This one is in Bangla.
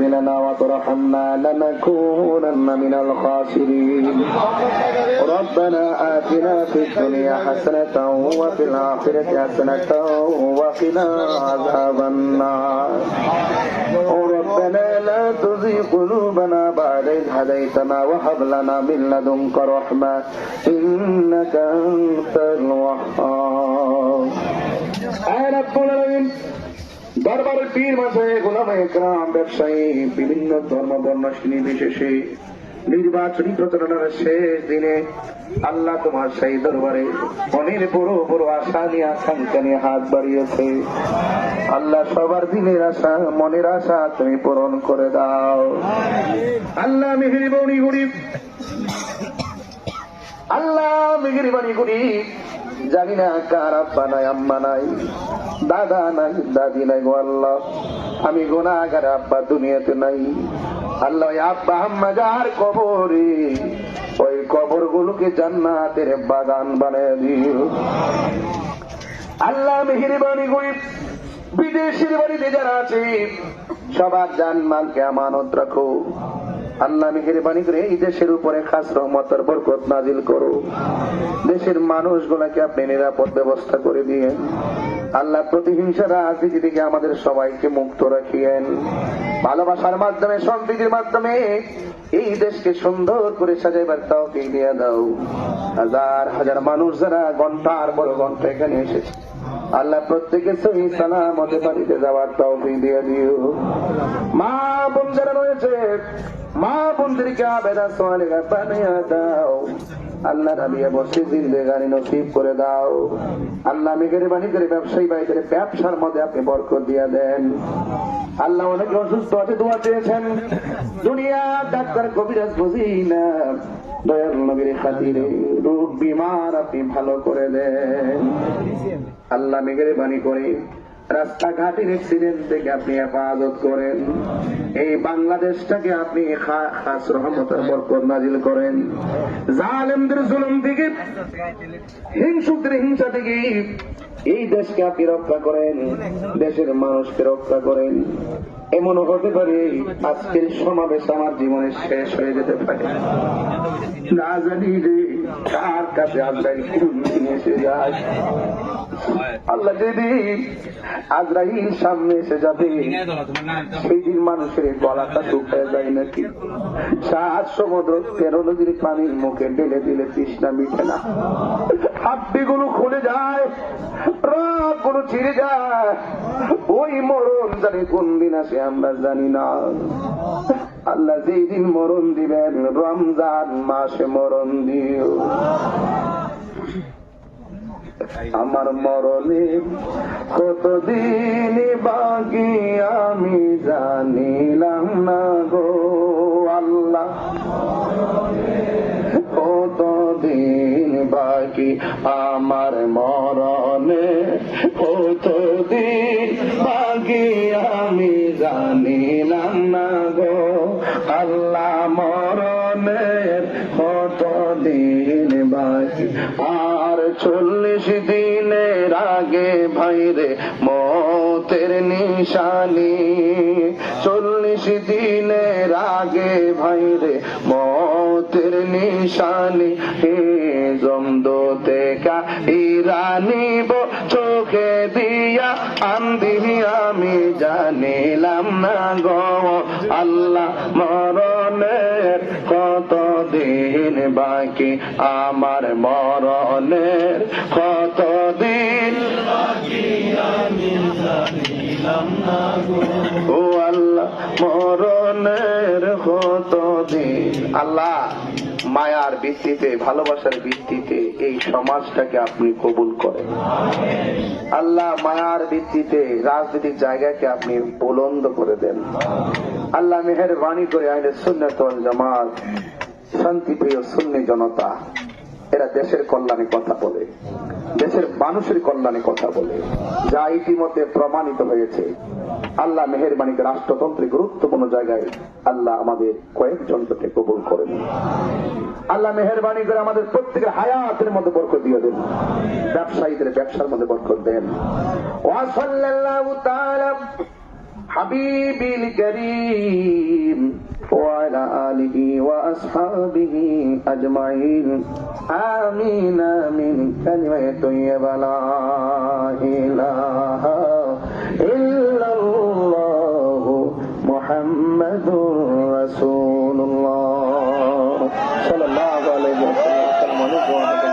لنا وترحمنا لنكونن من الخاسرين. ربنا آتنا في الدنيا حسنة وفي الآخرة حسنة وقنا عذاب النار. ربنا لا تزغ قلوبنا بعد إذ هديتنا وهب لنا من لدنك رحمة إنك أنت الوهاب. آه، দরবারের পীর মাসে গোলামে একরাম ব্যবসায়ী, বিভিন্ন ধর্ম বর্ণ শ্রেণি বিশেষে নির্বাচনী প্রচারণার শেষ দিনে আল্লাহ তোমার সেই দরবারে অনেক বড় বড় আশা নিয়ে, আকাঙ্ক্ষা নিয়ে হাত বাড়িয়েছে। আল্লাহ সবার দিনের আশা, মনের আশা তুমি পূরণ করে দাও। আল্লাহ মেহের বৌনি গরিব। আল্লাহ মেহেরবানি করি জানি না কার আব্বা নাই, আম্মা নাই। দাদা নাই, দাদি নাই গো আল্লাহ। আমি গোনাগার আব্বা, দুনিয়াতে নাই। আল্লাহ আব্বা আম্মা যার কবরে, ওই কবর গুলোকে জান্নাতের বাগান বানিয়ে দিও আল্লাহ মেহেরবানি করি বিদেশের বাড়িতে যারা আছে, সবার জান মালকে আমানত রাখো। আল্লাহ মেহেরবানি করে এই দেশের উপরে খাস রহমতের বরকত নাজিল করো। দেশের মানুষগুলাকে আপনি নিরাপদ ব্যবস্থা করে দিয়েন। আল্লাহ প্রতিহিংসা রাজনীতি থেকে আমাদের সবাইকে মুক্ত রাখিয়েন। ভালোবাসার মাধ্যমে, সম্প্রীতির মাধ্যমে এই দেশকে সুন্দর করে সাজাইবার তাও দিয়ে দাও। হাজার হাজার মানুষ যারা ঘণ্টার বড় ঘণ্টা এখানে এসেছে, আল্লাহ প্রত্যেকে সহি সালামতে বাড়িতে যাওয়ার তৌফিক দিয়ে দিও। মা বোন যারা রয়েছে, মা বোনদেরকে আবেদা সোয়ালে দাও। আল্লাহ রাবিয়া বসে জিন্দেগানি নসিব করে দাও। আল্লাহ করে ব্যবসায়ী ব্যবসার মধ্যে আপনি বরকত দিয়ে দেন। আল্লাহ অনেক অসুস্থ আছে, দোয়া চেয়েছেন। দুনিয়া ডাক্তার কবিরাজ বুঝি না। দয়াল নবীর খাতিরে রোগ বিমার আপনি ভালো করে দেন। আল্লাহ মেঘের বাণী করে রাস্তাঘাটের অ্যাক্সিডেন্ট থেকে আপনি হেফাজত করেন। এই বাংলাদেশটাকে আপনি বরকত নাজিল করেন। জালেমদের জুলুম থেকে হিংসুকদের হিংসা থেকে এই দেশকে আপনি রক্ষা করেন, দেশের মানুষকে রক্ষা করেন। এমন হতে পারে আজকের সমাবেশ আমার জীবনে শেষ হয়ে যেতে পারে। না জানি রে কার কাছে আজরাইল কোন এসে যায়। আল্লাহ যেদিন আজরাইল সামনে এসে যাবে সেই দিন মানুষের গলাটা শুকিয়ে যায় নাকি? সাত সমুদ্র তেরো নদীর পানির মুখে ঢেলে দিলে তৃষ্ণা মিটে না। হাড্ডি গুলো খুলে যায় রাতগুলো ছিঁড়ে যায়। ওই মরণ জানি কোন দিন আসে আমরা জানি না। আল্লাহ যেই দিন মরণ দিবেন রমজান মাসে মরণ দিও। আমার মরণে কতদিন বাকি আমি জানিলাম না গো আল্লাহ। কতদিন বাকি আমার মরণে? কতদিন বাকি আমি জানিলাম না গো আল্লাহ। মরণের কতদিন বাকি চল্লিশ দিনের আগে ভাইরে মতের নিশানি। চল্লিশ দিনের আগে ভাইরে মতের নিশানি। হে জমদোতে কা ইরানিব, চোখে দিয়া আন্দি আমি জানিলাম না গো। আল্লাহ মরণের কত দিন বাকি আমার মরণের? কতদিন ও আল্লাহ মরণের কতদিন আল্লাহ মায়ার ভিত্তিতে, ভালোবাসার ভিত্তিতে এই সমাজটাকে আপনি কবুল করেন। আল্লাহ মায়ার ভিত্তিতে রাজনৈতিক জায়গাকে আপনি বুলন্দ করে দেন। আল্লাহ মেহের বাণী করে আইনে সুন্নত ওয়াল জামাত শান্তিপ্রিয় সুন্নি জনতা, এরা দেশের কল্যাণে কথা বলে, দেশের মানুষের কল্যাণে কথা বলে, যা ইতিমধ্যে প্রমাণিত হয়েছে। আল্লাহ মেহেরবাণীকে রাষ্ট্রতন্ত্রে গুরুত্বপূর্ণ জায়গায় আল্লাহ আমাদের কয়েকজনকে কবুল করেন। আল্লাহ মেহরবানি করে আমাদের প্রত্যেকের হায়াতের মধ্যে বরকত দিয়ে দেন ব্যবসায়ীদের ব্যবসার মধ্যে বরকত দেন ওয়াসাল্লাল্লাহু তাআলা حبيبي الكريم وعلى آله وأصحابه أجمعين آمين آمين كلمة طيبة لا إله الله عليه وسلم